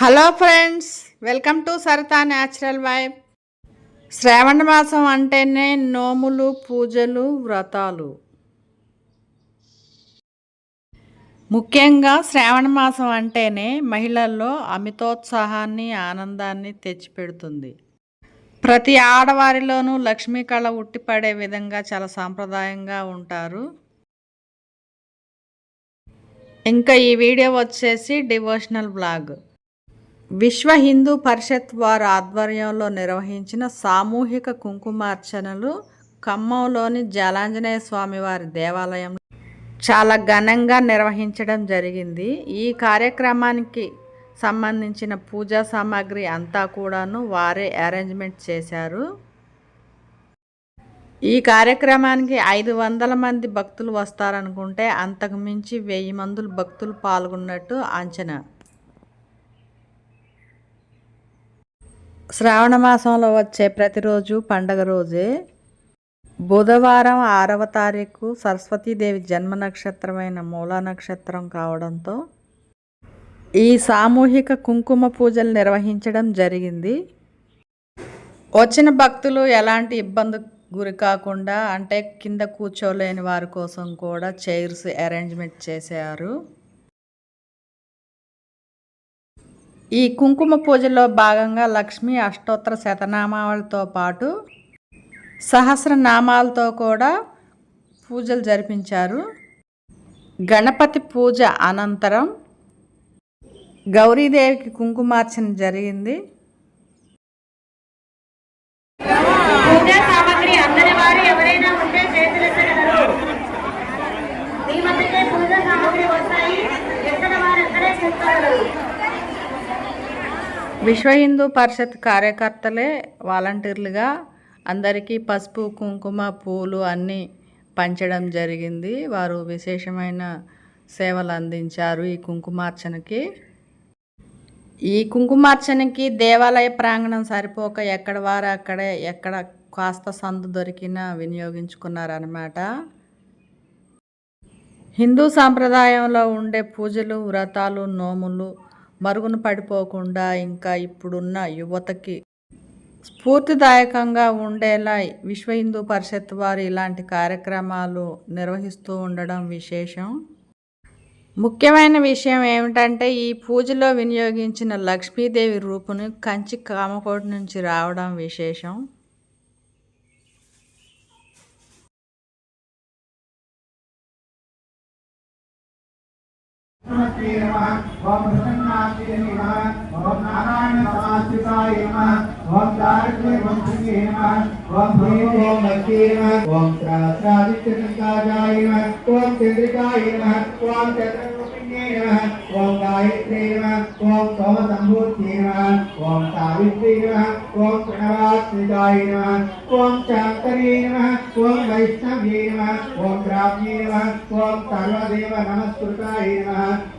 Hello friends welcome to Saritha natural vibe. Shravana మాసం అంటేనే నోములు పూజలు వ్రతాలు. ముఖ్యంగా శ్రావణ మాసం అంటేనే మహిళల్లో అమితోత్సాహాన్ని ఆనందాన్ని తెచ్చిపెడుతుంది. ప్రతి ఆడవారిలోనూ లక్ష్మీ కళ ఉట్టిపడే విధంగా చాలా సాంప్రదాయంగా ఉంటారు. ఇంకా ఈ వీడియో వచ్చేసి డివోషనల్ బ్లాగ్. విశ్వ హిందూ పరిషత్ వారి ఆధ్వర్యంలో నిర్వహించిన సామూహిక కుంకుమార్చనలు ఖమ్మంలోని జలాంజనేయ స్వామివారి దేవాలయం చాలా ఘనంగా నిర్వహించడం జరిగింది. ఈ కార్యక్రమానికి సంబంధించిన పూజా సామాగ్రి అంతా కూడాను వారే అరేంజ్మెంట్ చేశారు. ఈ కార్యక్రమానికి ఐదు వందల మంది భక్తులు వస్తారనుకుంటే అంతకు మించి వెయ్యి మందులు భక్తులు పాల్గొన్నట్టు అంచనా శ్రావణ మాసంలో వచ్చే ప్రతిరోజు పండగ రోజే. బుధవారం ఆరవ తారీఖు సరస్వతీదేవి జన్మ నక్షత్రమైన మూలా నక్షత్రం కావడంతో ఈ సామూహిక కుంకుమ పూజలు నిర్వహించడం జరిగింది. వచ్చిన భక్తులు ఎలాంటి ఇబ్బంది గురి కాకుండా అంటే కింద కూర్చోలేని వారి కోసం కూడా చైర్స్ అరేంజ్మెంట్ చేశారు. ఈ కుంకుమ పూజలో భాగంగా లక్ష్మీ అష్టోత్తర శతనామాలతో పాటు సహస్రనామాలతో కూడా పూజలు జరిపించారు. గణపతి పూజ అనంతరం గౌరీదేవికి కుంకుమార్చన జరిగింది. పూజా ఎవరైనా ఉంటే చేతులెత్తగలరు మీ మధ్యకే పూజా సామాగ్రి వస్తాయి. ఎక్కడ వారు ఎక్కడే చెప్తారు విశ్వ హిందూ పరిషత్ కార్యకర్తలే వాలంటీర్లుగా అందరికీ పసుపు కుంకుమ పూలు అన్నీ పంచడం జరిగింది. వారు విశేషమైన సేవలు అందించారు ఈ కుంకుమార్చనకి. ఈ కుంకుమార్చనకి దేవాలయ ప్రాంగణం సరిపోక ఎక్కడ వారు అక్కడే ఎక్కడ కాస్త సందు దొరికినా వినియోగించుకున్నారనమాట హిందూ సాంప్రదాయంలో ఉండే పూజలు వ్రతాలు నోములు మరుగున పడిపోకుండా ఇంకా ఇప్పుడున్న యువతకి స్ఫూర్తిదాయకంగా ఉండేలా విశ్వ హిందూ పరిషత్ వారు ఇలాంటి కార్యక్రమాలు నిర్వహిస్తూ ఉండడం విశేషం. ముఖ్యమైన విషయం ఏమిటంటే ఈ పూజలో వినియోగించిన లక్ష్మీదేవి రూపును కంచి కామకోటి నుంచి రావడం విశేషం. नमस्ते नमः ओम प्रसन्नात्मने नमः। ओम नारायण समाश्रिताय नमः। ओम दारिद्र्य वंशे नमः। ओम भूमि ओम नक्ति नमः। ओम सहस्रादित्य संकाजाय नमः। ओम चंद्रिकाय नमः ओम चंद्ररूपिण्ये नमः ओम गायत्रे नमः ओम सोम संभूत्ये नमः ओम सावित्री नमः ओम प्रणवात्मिकाय नमः ओम शांकरे नमः ओम वैष्णव्ये नमः ओम ब्राह्म्ये नमः ओम सर्वदेव नमस्कृताय नमः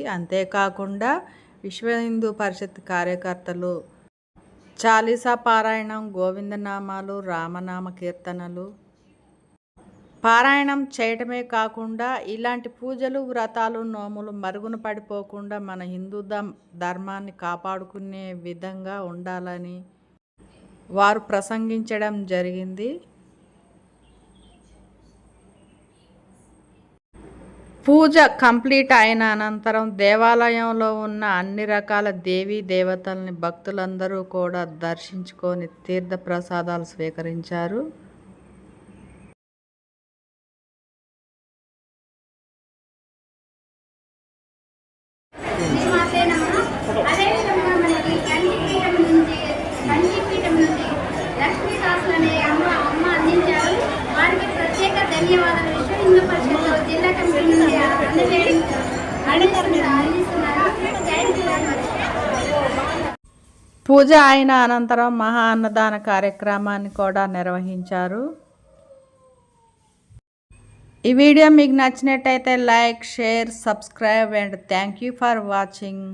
అంతేకాకుండా విశ్వ హిందూ పరిషత్ కార్యకర్తలు చాలీసా పారాయణం గోవిందనామాలు రామనామ కీర్తనలు. పారాయణం చేయటమే కాకుండా ఇలాంటి పూజలు వ్రతాలు నోములు మరుగున పడిపోకుండా మన హిందూ ధర్మాన్ని కాపాడుకునే విధంగా ఉండాలని వారు ప్రసంగించడం జరిగింది. పూజ కంప్లీట్ అయిన అనంతరం దేవాలయంలో ఉన్న అన్ని రకాల దేవీ దేవతల్ని భక్తులందరూ కూడా దర్శించుకొని తీర్థ ప్రసాదాలు స్వీకరించారు. పూజ అయిన అనంతరం మహా అన్నదాన కార్యక్రమాన్ని కూడా నిర్వహించారు. ఈ వీడియో మీకు నచ్చినట్టయితే like share subscribe and thank you for watching.